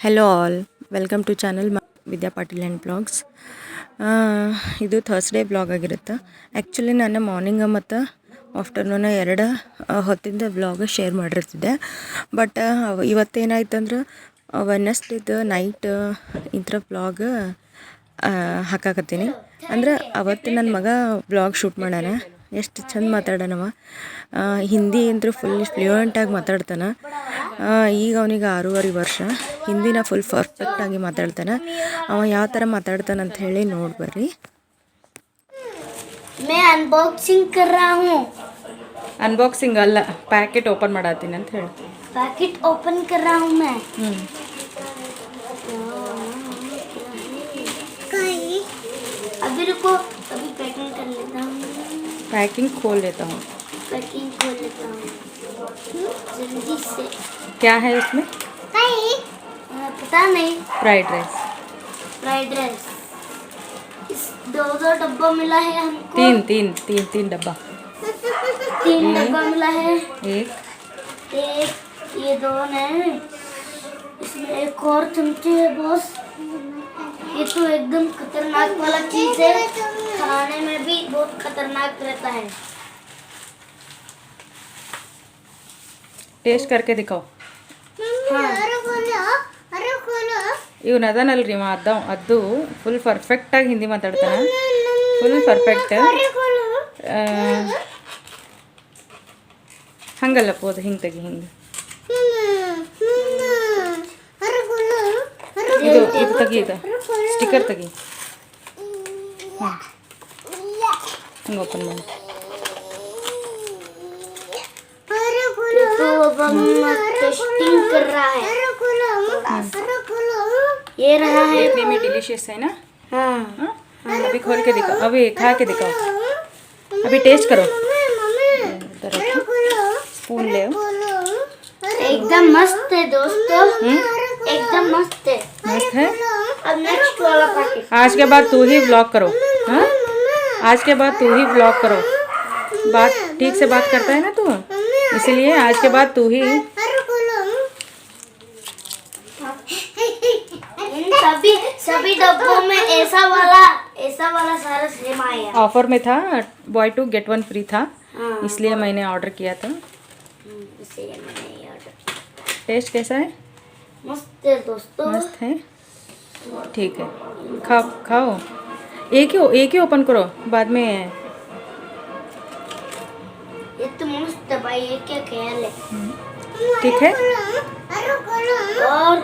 Hello all welcome to channel Vidya Patil and blogs ಇದು Thursday blog ಆಗಿರುತ್ತೆ. Actually ನಾನು morning ಮತ್ತು afternoon ಎರಡು ಹೊತ್ತಿಂದ ಬ್ಲಾಗ್ ಶೇರ್ ಮಾಡಿರ್ತಿದ್ದೆ. ಬಟ್ ಇವತ್ತೇನಾಯ್ತಂದ್ರೆ ವೆನ್ನಸ್ಡೇದು ನೈಟ್ ಇಂಥ ಬ್ಲಾಗ್ ಹಾಕಾಕತ್ತೀನಿ. ಅಂದ್ರೆ, ಅವತ್ತು ನನ್ನ ಮಗ ಬ್ಲಾಗ್ ಶೂಟ್ ಮಾಡ್ಯಾನ. ಎಷ್ಟು ಚಂದ ಮಾತಾಡನವ ಆ, ಹಿಂದಿ ಅಂತೂ ಫುಲ್ ಫ್ಲೂಯೆಂಟಾಗಿ ಮಾತಾಡ್ತಾನೆ ಆ, ಈಗ ಅವನಿಗೆ ಆರೂವರೆ ವರ್ಷ ಹಿಂದಿನ ಫುಲ್ ಪರ್ಫೆಕ್ಟಾಗಿ ಮಾತಾಡ್ತಾನೆ ಅವ ಯಾವ ಥರ ಮಾತಾಡ್ತಾನೆ ಅಂತ ಹೇಳಿ ನೋಡಿ ಬರ್ರಿ मैं अनबॉक्सिंग कर रहा हूँ ಅನ್ಬಾಕ್ಸಿಂಗ್ ಅಲ್ಲ ಪ್ಯಾಕೆಟ್ ಓಪನ್ ಮಾಡತ್ತೀನಿ ಅಂತ ಹೇಳಿ पैकेट ओपन कर रहा हूँ मैं ಹ್ಞೂ अभी रुको अभी पैकिंग कर लेता हूँ पैकिंग खोल लेता हूँ। पैकिंग खोल लेता हूँ। जल्दी से। क्या है उसमें पता नहीं। Fried rice. Fried rice. इस दो दो डब्बा मिला है हमको। तीन तीन तीन तीन डब्बा। तीन डब्बा मिला है। एक। एक ये दो है इसमें एक और चमचे है बॉस। ये तो एकदम खतरनाक वाला चीज़ है। खतरनाक रहता है ಟೇಸ್ಟ್ करके दिखाओ हाँ ಇವನು ಅದನಲ್ರಿ ಇವ ಅದ ಅದು ಫುಲ್ ಪರ್ಫೆಕ್ಟಾಗಿ ಹಿಂದಿ ಮಾತಾಡ್ತಾನೆ ಫುಲ್ ಪರ್ಫೆಕ್ಟ್ ಹಂಗಲ್ಲ ಪೋದು ಹಿಂಗೆ ತೆಗಿ ಹಿಂಗೆ ಇದು ಇದು ತೆಗಿ ಇದು ಸ್ಟಿಕ್ಕರ್ ತೆಗಿ ಹಾಂ നോക്കുന്നു ये रहा है में डिलीशियस है ना हाँ, अभी खोल के दिखाओ अभी खा के दिखाओ अभी टेस्ट करो स्पून ले एकदम मस्त है दोस्तों एकदम मस्त है मस्त है अब नेक्स्ट वाला आज के बाद तू ही ब्लॉग करो हाँ आज के बाद तू ही ब्लॉग करो। बात ठीक से बात करता है ना तू? इसलिए आज के बाद तू ही सभी सभी डब्बों में ऐसा वाला ऐसा वाला सारा सेम आया। ऑफ़र में था buy two get one free था। हाँ इसलिए मैंने ऑर्डर किया था। हम्म, टेस्ट कैसा है? मस्त है दोस्तों। मस्त है। ठीक है। खाओ खाओ। एक ही एक ही ओपन करो बाद में। ये तो मस्त भाई ये क्या ख्याल है? ठीक है। और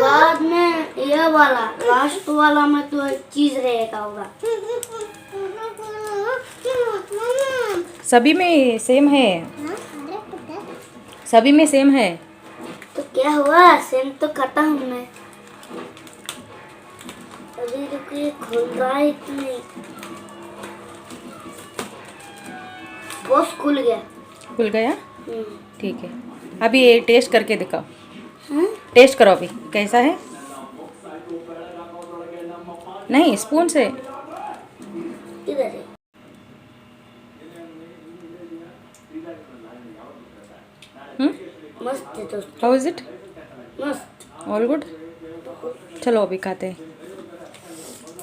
बाद में ये वाला लास्ट वाला में तो चीज़ रहेगा होगा। सभी में सेम है। सभी में सेम है। तो क्या हुआ? सेम तो खाता हूँ खुल रहा है इतने बस खुल गया। खुल गया? हम्म। ठीक है। अभी ये टेस्ट करके दिखाओ। हाँ? टेस्ट करो अभी कैसा है? नहीं स्पून से। इधर हम्म? मस्त है दोस्त। हाउ इज़ इट मस्त। ऑल गुड चलो अभी खाते हैं।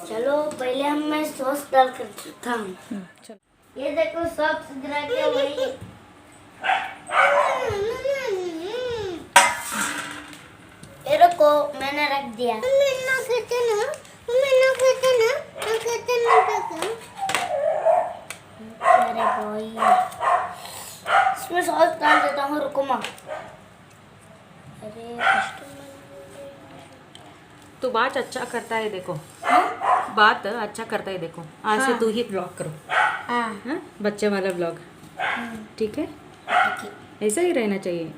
चलो पहले हम मैं सॉस डाल कर खाता हूँ। हम्म, ये देखो सब सुधरा के वही ये रुको मैंने रख दिया। अरे भाई। इसमें सॉस डाल देता हूँ रुको माँ। अरे तू बात अच्छा करता है देखो। बात अच्छा करता है देखो आज से तू ही ब्लॉग करो हाँ हाँ बच्चे वाला ब्लॉग ठीक है ऐसा ही रहना चाहिए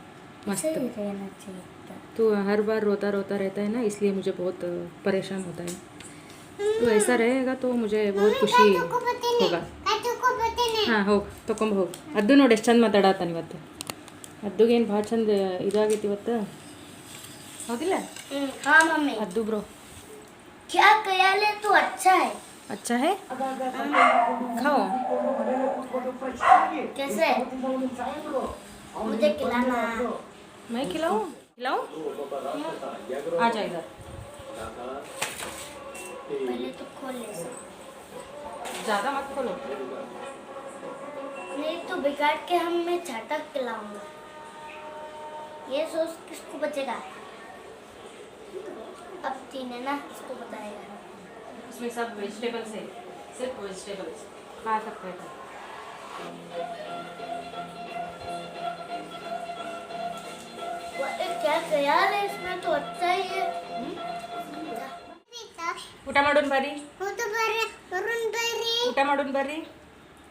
मस्त सही रहना चाहिए था। तो हर बार रोता रोता रहता है ना इसलिए मुझे बहुत अ, परेशान होता है तो ऐसा रहेगा तो मुझे बहुत ಖುಷಿ ಹೋಗ ಹಾಂ ಹೋಗಿ ತೊಗೊಂಬ ಹೋಗಿ ಅದು ನೋಡಿ ಎಷ್ಟು ಚಂದ ಮಾತಾಡತ್ತಾನ ಇವತ್ತು ಅದ್ದುಗೇನು ಭಾಳ ಚಂದ ಇದಾಗೈತಿ ಇವತ್ತು ಹೌದಿಲ್ಲ हम्म, हाँ मम्मी ಅದ್ದು ಬ್ರೋ क्या ख्याल है तू अच्छा है। अच्छा है? खाओ। कैसे? मुझे खिलाना। मैं खिलाऊं? खिलाऊं? आ जा इधर। पहले तो खोल ले ज़्यादा मत खोलो। नहीं तो बिगाड़ के हम मैं झटक खिलाऊँगा ये सोच किसको बचेगा? अब तीन है ना इसको बताएगा इसमें सब वेजिटेबल्स है सिर्फ वेजिटेबल्स खा सकते हैं वो एक क्या ख्याल है इसमें तो अच्छा ही है ಊಟ ಮಾಡೋಣ ಬರ್ರಿ ಊಟ ಮಾಡೋಣ ಬರ್ರಿ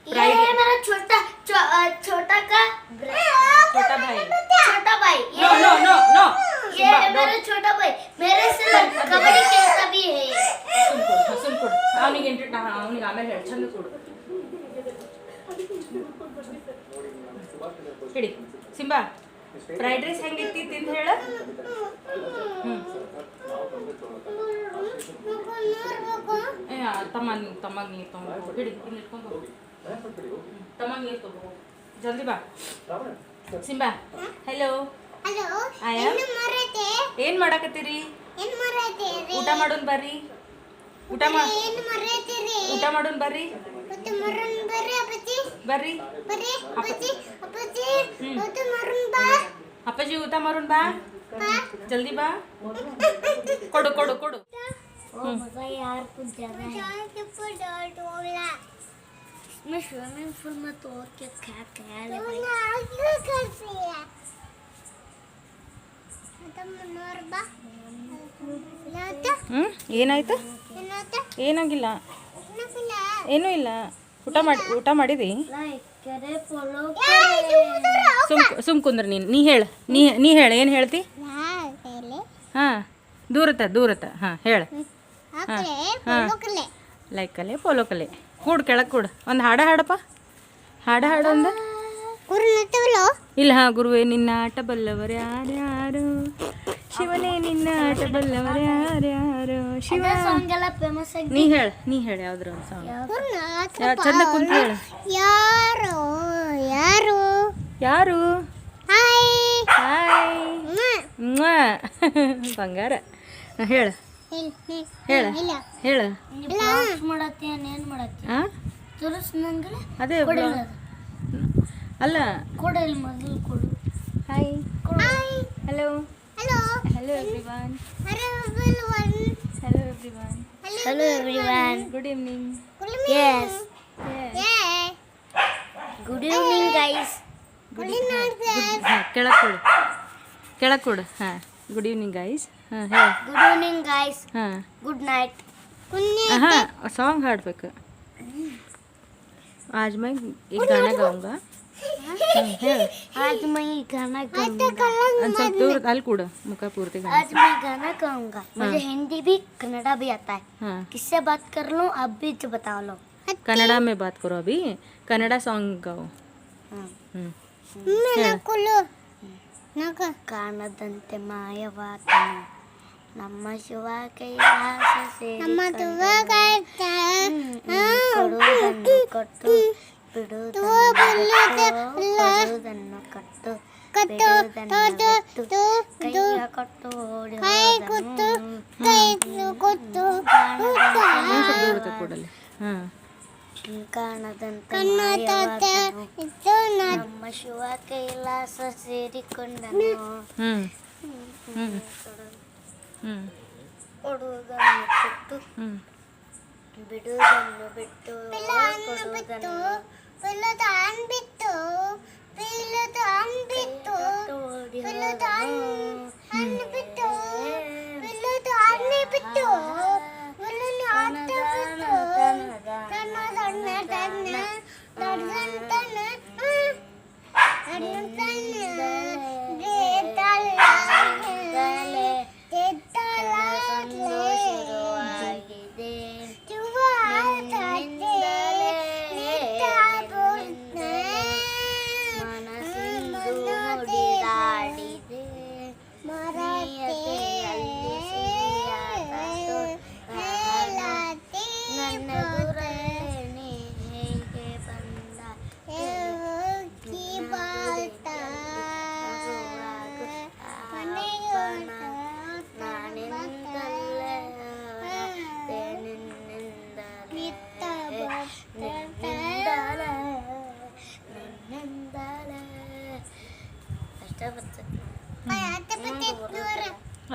ये है मेरा छोटा छो, अ, छोटा का छोटा भाई छोटा भाई ये नो नो नो नो ये है मेरा छोटा भाई मेरे से कबड्डी खेलता भी है ये ಸುಮ್ ಕೊಡು ಸುಮ್ ಕೊಡು ಅವನಿಗೆ ಎಂಟ್ರಿ ಅವನಿಗೆ ಆಮೇಲೆ ಹೇಳಿ ಚಂದ ಕೊಡು ಹಿಡಿ ಸಿಂಬಾ ಫ್ರೈಡ್ ರೈಸ್ ಹೆಂಗಿತ್ತಿ ತಿಂದು ಹೇಳ ಹ್ಞೂ ಏ ತಮ್ಮ ತಮ್ಮಗೆ ನೀರು ತೊಗೊಂಡು ಹಿಡಿ ಇಲ್ಲಿ ಇಟ್ಕೊಂಡು ಹೋಗು ತಮ್ಮಗೆ ನೀರು ತೊಗೊಂಡು ಹೋಗು ಜಲ್ದಿ ಬಾ ಸಿಂಬಾ ಹೆಲೋ ಹಲೋ ಆಯಾ ಏನು ಮರತೆ ಏನು ಮಾಡಕತ್ತೀರಿ ಏನು ಮರತೆ ಊಟ ಮಾಡೋಣ ಬರ್ರಿ ಊಟ ಮಾ ಏನು ಮರತೀರಿ ಊಟ ಮಾಡೋಣ ಬರ್ರಿ ಮತ್ತೆ ಮರನ್ ಬರ್ರಿ ಅಪ್ಪಚ್ಚಿ ಬರ್ರಿ ಬರ್ರಿ ಅಪ್ಪಚ್ಚಿ ಅಪ್ಪಚ್ಚಿ ಹ್ಮ್. ಮತ್ತೆ ಮರನ್ ಬಾ ಅಪ್ಪಾಜಿ ಊಟ ಮಾಡೋಣ ಬಾ ಬಾ ಜಲ್ದಿ ಬಾ ಕೊಡು ಕೊಡು ಕೊಡು ओ मजा यार कुछ ज्यादा है ಜಾಸ್ತಿ ಫುಡ್ ಡೋಲ इसमें स्विमिंग पूल में तो और क्या क्या ख्याल ಹ್ಞೂ ಏನಾಯಿತು? ಏನಾಗಿಲ್ಲ. ಏನೂ ಇಲ್ಲ. ಊಟ ಮಾಡಿ ಊಟ ಮಾಡಿದಿ? ಸುಮ್ ಸುಮ್ ಕುಂದ್ರ ನೀನು. ನೀ ಹೇಳ. ನೀ ನೀ ಹೇಳ. ಏನು ಹೇಳ್ತಿ? ಹಾಂ. ದೂರತ ದೂರತ. ಹಾಂ, ಹೇಳ. ಹಾಂ ಪೋಲೋ ಕಲೆ ಕೂಡ್, ಕೆಳಗೆ ಕೂಡು. ಒಂದು ಹಾಡ ಹಾಡಪ್ಪ. ಹಾಡ ಹಾಡು ಒಂದು. ಇಲ್ಲ ಹಾಂ ಗುರುವೇ ನಿನ್ನ ಆಟ ಬಲ್ಲವರು ಯಾರ್ಯಾರು? ಶಿವನೇ ನಿನ್ನ ಆಟ ಬಲ್ಲವರು ಯಾರ್ಯಾರು? ಶಿವ. ನೀ ಹೇಳ ನೀ ಹೇಳ ಯಾವ್ದ್ರ ಒಂದು ಸಾಂಗ್ ಚಂದ ಕುಂತ ಹೇಳು ಯಾರು? ಯಾರು? ಯಾರು ಹಾಯ್ ಹಾಯ್. ಬಂಗಾರ. ಹೇಳ. ಹೇಳ ಹೇಳ. ಇಲ್ಲ. ಹೇಳು. ಮಾಡತ್ತಿ ಏನ್ ಮಾಡತ್ತಿ ಹಾಂ ತೋರಿಸ್ ನಂಗೆ ಅದೇ. ಕೊಡಿಲ್ಲ ಬ್ಲಾ- ಅಲ್ಲ ಕೊಡಿಲ್ಲ ಮೊದಲು ಕೊಡು hi hi hello hello hello everyone hello one hello everyone hello everyone good evening yes ಯೇ ಗುಡ್ ಈವ್ನಿಂಗ್ ಗೈಸ್ ಹಾಂ ಕೆಳಗೆ ಕೊಡು ಕೆಳಗೆ ಕೊಡು ಹಾಂ ಗುಡ್ ಈವ್ನಿಂಗ್ ಗೈಸ್ ಹಾಂ ಹೇಳು ಗುಡ್ ಈವ್ನಿಂಗ್ ಗೈಸ್ ಹಾಂ गुड नाइट ಕುನ್ನೆ हाँ सॉन्ग ಹಾಡ್ಬೇಕು आज मैं एक गाना गाऊंगा ಹ್ಮ್, ಹೇಳು आज मैं ये गाना गाऊंगा ಒಂದು ಸ್ವಲ್ಪ ದೂರ ಅಲ್ಲಿ ಕೂಡ ಮುಖ ಪೂರ್ತಿ ಗಾನ आज मैं गाना गाऊंगा मुझे हिंदी भी कन्नड़ा भी आता है हाँ किससे बात कर लूँ आप भी तो बता लो कन्नड़ा में बात करो अभी कन्नड़ा सॉन्ग गाओ हाँ। ಹ್ಮ್ ನಕುಲು ನಕ ಕಾಣದಂತೆ ಮಾಯವಾದನು ನಮ್ಮ ಶಿವ ಕೈಲಾಸ ನಮ್ಮ ತುವ ಕೊಡುವುದನ್ನು ಕೊಟ್ಟು ಬಿಡುವುದನ್ನು ಕೊಟ್ಟು ಕಟ್ಟು ಕೈಯ ಕೈ ಕೊಡಲಿ. ಹಾಂ. ಕಾಣದಂತೆ ನಮ್ಮ ಶಿವ ಕೈಲಾಸ ಸೇರಿಕೊಂಡನು. ಕೊಡುವುದನ್ನು ಕೊಟ್ಟು ಬಿಡುವುದನ್ನು ಬಿಟ್ಟು ಬಿಟ್ಟು ಕೊಡುವುದನ್ನು పిల్లతో అనిపిస్తూ పిల్లతో అనిపిస్తూ పిల్లతో అనిపిస్తూ పిల్లతో అనిపిస్తూ పిల్లలు అర్థపిస్తూ తన తన తన తన తన తన తన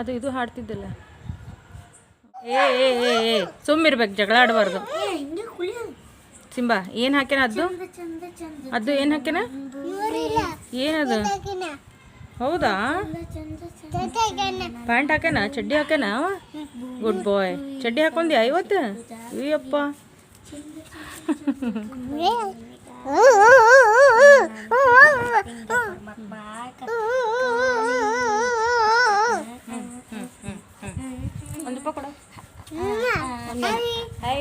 ಅದು ಇದು ಹಾಡ್ತಿದ್ದಿಲ್ಲ. ಏ ಏ ಏ ಏ ಸುಮ್ಮಿರ್ಬೇಕು ಜಗಳ ಆಡಬಾರ್ದು. ಏ ಹಿಂಗೆ ಕುಳಿ ಸಿಂಬಾ ಏನು ಹಾಕ್ಯಾನ ಅದು? ಚಂದ ಚಂದ ಅದು ಏನು ಹಾಕ್ಯಾನ? ಏನದು? ಹೌದಾ? ಚಂದ ಚಂದ ತೆಗಿನ ಪ್ಯಾಂಟ್ ಹಾಕ್ಯಾನ? ಚಡ್ಡಿ ಹಾಕ್ಯಾನ? ಅವ ಗುಡ್ ಬಾಯ್ ಚಡ್ಡಿ ಹಾಕೊಂಡಿ ಐವತ್ತು? ಅಯ್ಯಪ್ಪ. ಒಂದು ರೂಪಾಯಿ ಕೊಡು. Hi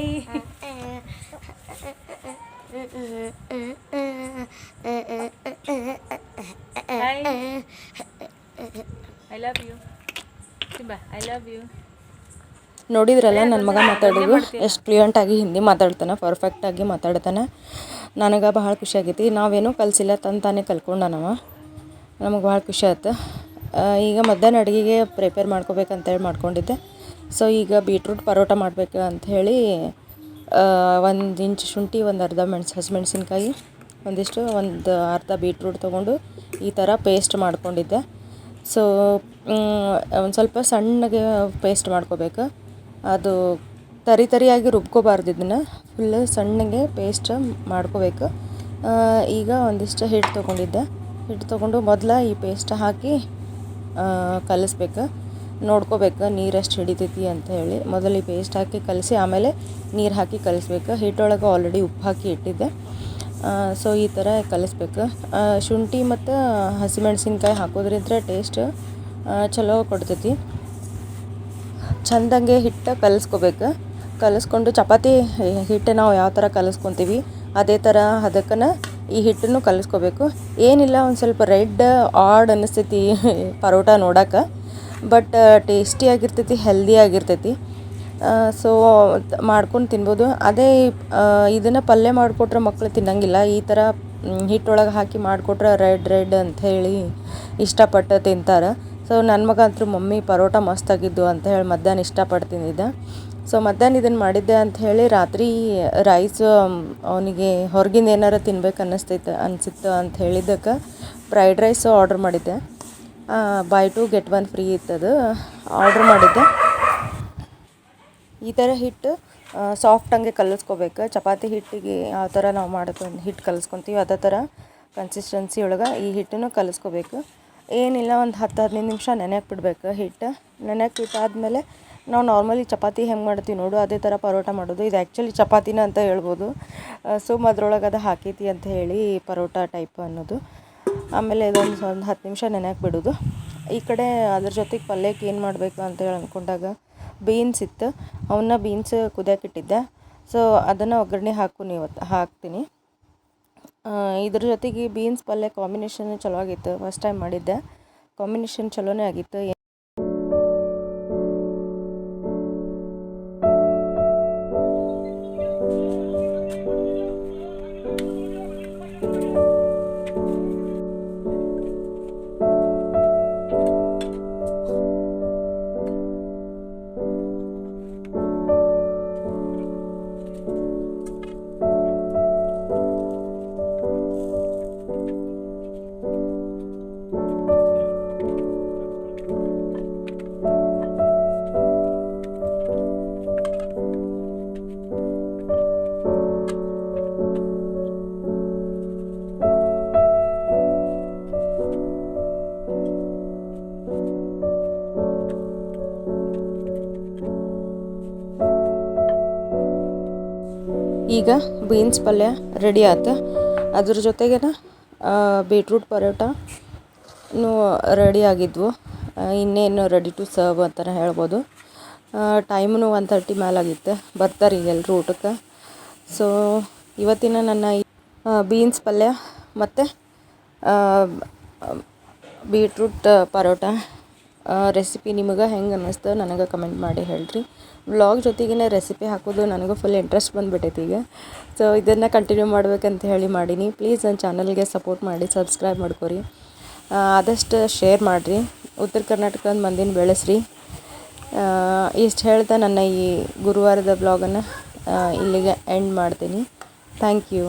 I love you Simba I love you ನೋಡಿದ್ರಲ್ಲ ನನ್ನ ಮಗ ಮಾತಾಡೋದು? ಎಷ್ಟು ಫ್ಲೂಯೆಂಟಾಗಿ ಹಿಂದಿ ಮಾತಾಡ್ತಾನೆ ಪರ್ಫೆಕ್ಟಾಗಿ ಮಾತಾಡ್ತಾನೆ. ನನಗೆ ಭಾಳ ಖುಷಿ ಆಗೈತಿ ನಾವೇನೂ ಕಲಿಸಿಲ್ಲ ತಂತಾನೆ ತಾನೇ ಕಲ್ತ್ಕೊಂಡನವ ನಮಗೆ ಭಾಳ ಖುಷಿ ಆಯ್ತು. ಈಗ ಮಧ್ಯಾಹ್ನ ಅಡುಗೆಗೆ ಪ್ರಿಪೇರ್ ಮಾಡ್ಕೋಬೇಕಂತೇಳಿ ಮಾಡ್ಕೊಂಡಿದ್ದೆ. ಸೊ ಈಗ ಬೀಟ್ರೂಟ್ ಪರೋಟ ಮಾಡಬೇಕು ಅಂಥೇಳಿ ಒಂದು ಇಂಚು ಶುಂಠಿ, ಒಂದು ಅರ್ಧ ಮೆಣಸು, ಹಸಿಮೆಣ್ಸಿನ್ಕಾಯಿ, ಒಂದಿಷ್ಟು, ಒಂದು ಅರ್ಧ ಬೀಟ್ರೂಟ್ ತೊಗೊಂಡು ಈ ಥರ ಪೇಸ್ಟ್ ಮಾಡ್ಕೊಂಡಿದ್ದೆ. ಸೊ ಒಂದು ಸ್ವಲ್ಪ ಸಣ್ಣಗೆ ಪೇಸ್ಟ್ ಮಾಡ್ಕೋಬೇಕು. ಅದು ತರಿ ತರಿಯಾಗಿ ರುಬ್ಕೋಬಾರ್ದು ಇದನ್ನು. ಫುಲ್ ಸಣ್ಣಗೆ ಪೇಸ್ಟ್ ಮಾಡ್ಕೋಬೇಕು. ಈಗ ಒಂದಿಷ್ಟು ಹಿಟ್ಟು ತೊಗೊಂಡಿದ್ದೆ. ಹಿಟ್ಟು ತೊಗೊಂಡು ಮೊದಲ ಈ ಪೇಸ್ಟ್ ಹಾಕಿ ಕಲಿಸ್ಬೇಕು. ನೋಡ್ಕೋಬೇಕು ನೀರು ಎಷ್ಟು ಹಿಡಿತೈತಿ ಅಂತ ಹೇಳಿ. ಮೊದಲು ಪೇಸ್ಟ್ ಹಾಕಿ ಕಲಸಿ, ಆಮೇಲೆ ನೀರು ಹಾಕಿ ಕಲಿಸ್ಬೇಕು. ಹಿಟ್ಟೊಳಗೆ ಆಲ್ರೆಡಿ ಉಪ್ಪು ಹಾಕಿ ಇಟ್ಟಿದ್ದೆ. ಸೊ ಈ ಥರ ಕಲಿಸ್ಬೇಕು. ಶುಂಠಿ ಮತ್ತು ಹಸಿಮೆಣಸಿನ್ಕಾಯಿ ಹಾಕೋದ್ರಿಂದ ಟೇಸ್ಟ್ ಚಲೋ ಕೊಡ್ತೈತಿ. ಚಂದಂಗೆ ಹಿಟ್ಟು ಕಲಿಸ್ಕೋಬೇಕು. ಕಲಿಸ್ಕೊಂಡು ಚಪಾತಿ ಹಿಟ್ಟು ನಾವು ಯಾವ ಥರ ಕಲಿಸ್ಕೊತೀವಿ, ಅದೇ ಥರ ಅದಕ್ಕನ ಈ ಹಿಟ್ಟನ್ನು ಕಲಿಸ್ಕೋಬೇಕು. ಏನಿಲ್ಲ, ಒಂದು ಸ್ವಲ್ಪ ರೆಡ್, ಆಡ್ ಅನ್ನಿಸ್ತೈತಿ ಪರೋಟ ನೋಡಕ್ಕೆ ಬಟ್ ಟೇಸ್ಟಿ ಆಗಿರ್ತೈತಿ, ಹೆಲ್ದಿ ಆಗಿರ್ತೈತಿ. ಸೊ, ಮಾಡ್ಕೊಂಡು ತಿನ್ಬೋದು. ಅದೇ ಇದನ್ನು ಪಲ್ಯ ಮಾಡಿಕೊಟ್ರೆ ಮಕ್ಕಳು ತಿನ್ನಂಗಿಲ್ಲ. ಈ ಥರ ಹಿಟ್ಟೊಳಗೆ ಹಾಕಿ ಮಾಡಿಕೊಟ್ರೆ ರೆಡ್ ರೆಡ್ ಅಂತ ಹೇಳಿ ಇಷ್ಟಪಟ್ಟು ತಿಂತಾರೆ. ಸೊ ನನ್ನ ಮಗ ಅಂತೂ ಮಮ್ಮಿ ಪರೋಟ ಮಸ್ತಾಗಿದ್ದು ಅಂತ ಹೇಳಿ ಮಧ್ಯಾಹ್ನ ಇಷ್ಟಪಟ್ಟು ತಿಂದಿದ್ದ ಸೊ ಮಧ್ಯಾಹ್ನ ಇದನ್ನು ಮಾಡಿದ್ದೆ ಅಂತ ಹೇಳಿ ರಾತ್ರಿ ರೈಸ್ ಅವನಿಗೆ ಹೊರಗಿಂದ ಏನಾರ ತಿನ್ಬೇಕು ಅನ್ನಿಸ್ತೈತೆ, ಅನಿಸಿತ್ತು ಅಂತ ಹೇಳಿದ್ದಕ್ಕೆ ಫ್ರೈಡ್ ರೈಸ್ ಆರ್ಡ್ರ್ ಮಾಡಿದ್ದೆ. Buy two get one free ಇತ್ತದು order ಮಾಡಿದ್ದೆ. ಈ ಥರ ಹಿಟ್ಟು ಸಾಫ್ಟ್ ಹಂಗೆ ಕಲಿಸ್ಕೋಬೇಕು. ಚಪಾತಿ ಹಿಟ್ಟಿಗೆ ಯಾವ ಥರ ನಾವು ಮಾಡ್ಕೊಂಡು ಹಿಟ್ಟು ಕಲಿಸ್ಕೊತೀವಿ. ಅದೇ ಥರ ಕನ್ಸಿಸ್ಟೆನ್ಸಿ ಒಳಗೆ ಈ ಹಿಟ್ಟನ್ನು ಕಲಿಸ್ಕೋಬೇಕು. ಏನಿಲ್ಲ, ಒಂದು ಹತ್ತು ಹದಿನೈದು ನಿಮಿಷ ನೆನೆಯಕ್ಕೆ ಬಿಡಬೇಕು ಹಿಟ್ಟು. ನೆನೆಯಕ್ಕೆ ಬಿಟ್ಟಾದ್ಮೇಲೆ ನಾವು ನಾರ್ಮಲಿ ಚಪಾತಿ ಹೆಂಗೆ ಮಾಡ್ತೀವಿ ನೋಡು, ಅದೇ ಥರ ಪರೋಟ ಮಾಡೋದು. ಇದು ಆ್ಯಕ್ಚುಲಿ ಚಪಾತಿನ ಅಂತ ಹೇಳ್ಬೋದು. ಸುಮ್ ಅದ್ರೊಳಗೆ ಅದು ಹಾಕೈತಿ ಅಂತ ಹೇಳಿ ಪರೋಟ ಟೈಪ್ ಅನ್ನೋದು. ಆಮೇಲೆ ಇದೊಂದು ಒಂದು ಹತ್ತು ನಿಮಿಷ ನೆನೆಯಕ್ಕೆ ಬಿಡೋದು. ಈ ಕಡೆ ಅದ್ರ ಜೊತೆಗೆ ಪಲ್ಯಕ್ಕೆ ಏನು ಮಾಡಬೇಕು ಅಂತ ಹೇಳಿ ಅಂದ್ಕೊಂಡಾಗ ಬೀನ್ಸ್ ಇತ್ತು. ಅವನ್ನ ಬೀನ್ಸ್ ಕುದಿಯಕ್ಕೆ ಇಟ್ಟಿದ್ದೆ. ಸೊ ಅದನ್ನು ಒಗ್ಗರಣೆ ಹಾಕು ಇವತ್ತು ಹಾಕ್ತೀನಿ. ಇದ್ರ ಜೊತೆಗೆ ಬೀನ್ಸ್ ಪಲ್ಯ ಕಾಂಬಿನೇಷನ್ ಚಲೋ ಆಗಿತ್ತು. ಫಸ್ಟ್ ಟೈಮ್ ಮಾಡಿದ್ದೆ. ಕಾಂಬಿನೇಷನ್ ಚಲೋನೇ ಆಗಿತ್ತು. ಈಗ ಬೀನ್ಸ್ ಪಲ್ಯ ರೆಡಿ ಆಯ್ತು ಅದ್ರ ಜೊತೆಗೇನ ಬೀಟ್ರೂಟ್ ಪರೋಟನೂ ರೆಡಿ ಆಗಿದ್ವು. ಇನ್ನೇನು ರೆಡಿ ಟು ಸರ್ವ್ ಅಂತಲೇ ಹೇಳ್ಬೋದು. ಟೈಮ್ನು ಒನ್ ತರ್ಟಿ ಮೇಲಾಗಿತ್ತು ಬರ್ತಾರೆ ಈಗ ಎಲ್ಲರೂ ಊಟಕ್ಕೆ. ಸೊ ಇವತ್ತಿನ ನನ್ನ ಬೀನ್ಸ್ ಪಲ್ಯ ಮತ್ತು ಬೀಟ್ರೂಟ್ ಪರೋಟ. ರೆಸಿಪಿ ನಿಮಗೆ ಹೆಂಗೆ ಅನ್ನಿಸ್ತು ನನಗೆ ಕಮೆಂಟ್ ಮಾಡಿ ಹೇಳ್ರಿ. ವ್ಲಾಗ್ ಜೊತೆಗಿನ ರೆಸಿಪಿ ಹಾಕೋದು ನನಗೂ ಫುಲ್ ಇಂಟ್ರೆಸ್ಟ್ ಬಂದುಬಿಟ್ಟೈತಿ ಈಗ. ಸೊ ಇದನ್ನು ಕಂಟಿನ್ಯೂ ಮಾಡಬೇಕಂತ ಹೇಳಿ ಮಾಡೀನಿ. ಪ್ಲೀಸ್ ನನ್ನ ಚಾನಲ್ಗೆ ಸಪೋರ್ಟ್ ಮಾಡಿ ಸಬ್ಸ್ಕ್ರೈಬ್ ಮಾಡ್ಕೊರಿ. ಆದಷ್ಟು ಶೇರ್ ಮಾಡಿರಿ. ಉತ್ತರ ಕರ್ನಾಟಕದ ಮಂದಿನ ಬೆಳೆಸ್ರಿ. ಇಷ್ಟು ಹೇಳ್ತಾ ನನ್ನ ಈ ಗುರುವಾರದ ಬ್ಲಾಗನ್ನು ಇಲ್ಲಿಗೆ ಎಂಡ್ ಮಾಡ್ತೀನಿ. Thank you